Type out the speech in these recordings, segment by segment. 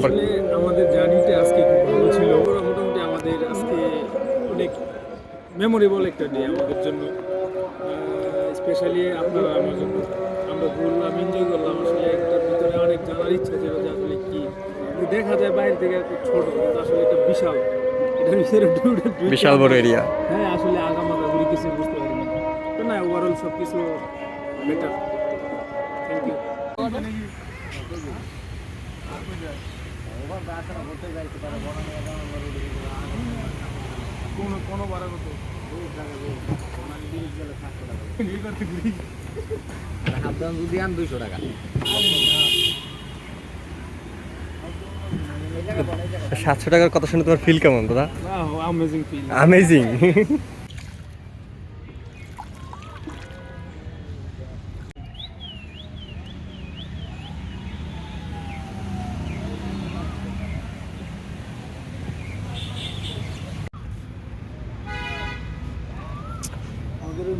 আমাদের জার্নিটা আজকে খুব ভালো ছিল। মোটামুটি আমাদের আজকে অনেক মেমোরেবল একটা ডে আমাদের জন্য। স্পেশালি আপনারা আমার জন্য। আমরা ঘুরলাম এনজয় করলাম। আসলে একটার ভিতরে অনেক জানার ইচ্ছা ছিল যে আসলে কি দেখা যায় বাইরে থেকে খুব ছোট কিন্তু আসলে এটা বিশাল। এটার ভিতরে বিশাল বড় এরিয়া হ্যাঁ আসলে আগামাগা ঘুরে কিছু বুঝতে পারিনি। তো না ওভারঅল সব কিছু বেটার থ্যাংক ইউ কোনো কোনো বাড়া কত আপনার যদি আন দুইশো টাকা। সাতশো টাকার কথা শুনে তোমার ফিল কেমন দাদা? অ্যামেজিং ফিল আমেজিং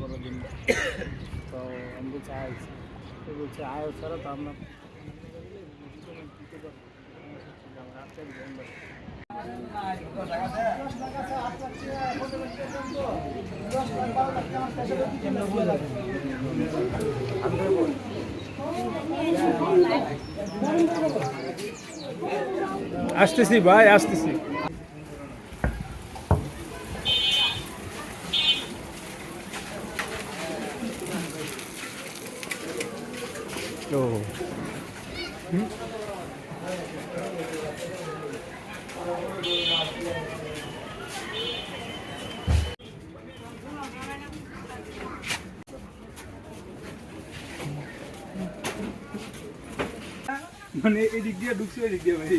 করার জন্য। তো আমি বলছি আয়াস তো বলছে আয়াস ছাড়া তো আপনার আসতেছি, ভাই, আসতেছি। ও মানে এদিক দিয়ে ঢুকছে এদিক দিয়ে ভাই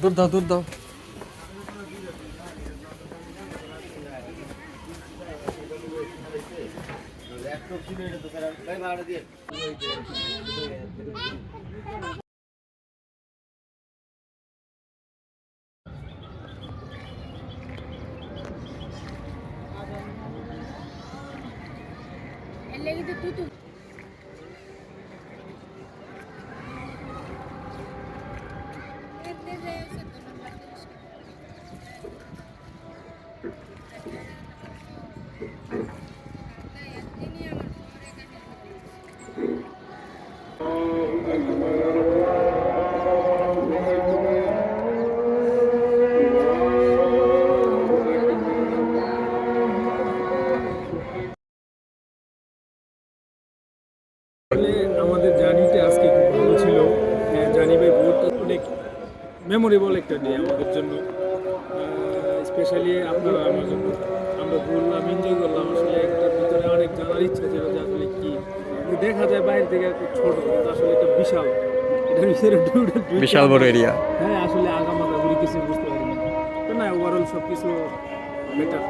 দূর দাও দূর দাও ಎಲ್ಲೆಲ್ಲಿದ್ದು ತೂತು আমাদের জার্নিটা আজকে খুব ভালো ছিল। জার্নি বাই বোট অনেক মেমোরেবল একটা ডে আমাদের জন্য। স্পেশালি আপনারা আমার জন্য। আমরা ঘুরলাম এনজয় করলাম। আসলে একটার ভিতরে অনেক জানার ইচ্ছা ছিল যে আসলে কি? দেখা যায় বাইরে থেকে ছোট আসলে এটা বিশাল। এটা ভিতরে বিশাল বড় এরিয়া হ্যাঁ আসলে আগামাগা ঘুরে কিছু বুঝতে পারিনি। তো না ওভারঅল সব কিছু বেটার